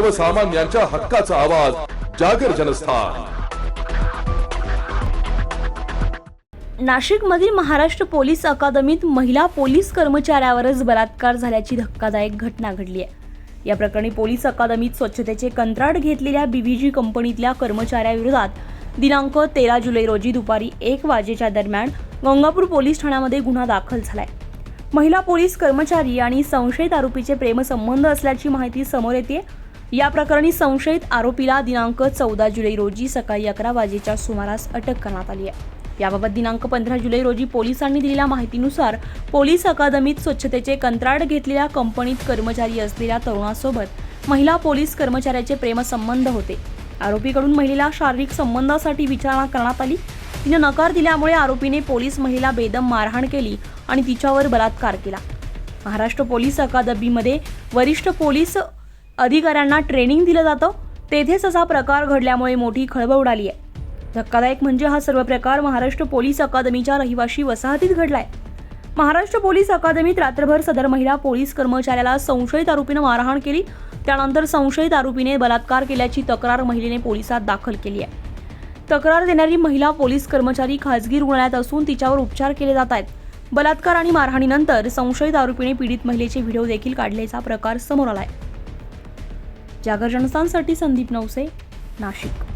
सर्वसामान्यांच्या हक्काचा आवाज जागर जनस्थान. नाशिकमधील महाराष्ट्र पोलीस अकादमीत महिला पोलीस कर्मचाऱ्यावरच बलात्कार झाल्याची धक्कादायक घटना घडली आहे. या प्रकरणी पोलीस अकादमीत स्वच्छतेचे कंत्राट घेतलेल्या बीव्हीजी कंपनीतल्या कर्मचाऱ्याविरोधात दिनांक तेरा जुलै रोजी दुपारी एक वाजेच्या दरम्यान गंगापूर पोलीस ठाण्यामध्ये गुन्हा दाखल झालाय. महिला पोलीस कर्मचारी आणि संशयित आरोपीचे प्रेमसंबंध असल्याची माहिती समोर येते या प्रकरणी संशयित आरोपीला दिनांक चौदा जुलै रोजी सकाळी अकरा वाजेच्या सुमारास अटक करण्यात आली आहे. याबाबत दिनांक पंधरा जुलै रोजी पोलिसांनी दिलेल्या माहितीनुसार पोलीस अकादमीत स्वच्छतेचे कंत्राट घेतलेल्या कंपनीत कर्मचारी असलेल्या तरुणासोबत महिला पोलीस कर्मचाऱ्याचे प्रेमसंबंध होते. आरोपीकडून महिलेला शारीरिक संबंधासाठी विचारणा करण्यात आली. तिने नकार दिल्यामुळे आरोपीने पोलीस महिला बेदम मारहाण केली आणि तिच्यावर बलात्कार केला. महाराष्ट्र पोलीस अकादमीमध्ये वरिष्ठ पोलीस अधिकाऱ्यांना ट्रेनिंग दिलं जातं तेथेच असा प्रकार घडल्यामुळे मोठी खळबळ उडाली आहे. धक्कादायक म्हणजे हा सर्व प्रकार महाराष्ट्र पोलीस अकादमीच्या रहिवाशी वसाहतीत घडलाय. महाराष्ट्र पोलीस अकादमीत रात्रभर सदर महिला पोलीस कर्मचाऱ्याला संशयित आरोपीनं मारहाण केली त्यानंतर संशयित आरोपीने बलात्कार केल्याची तक्रार महिलेने पोलिसात दाखल केली आहे. तक्रार देणारी महिला पोलीस कर्मचारी खासगी रुग्णालयात असून तिच्यावर उपचार केले जात आहेत. बलात्कार आणि मारहाणीनंतर संशयित आरोपीने पीडित महिलेचे व्हिडिओ देखील काढल्याचा प्रकार समोर आला आहे जनस्थानसाठी संदीप नवसे नाशिक.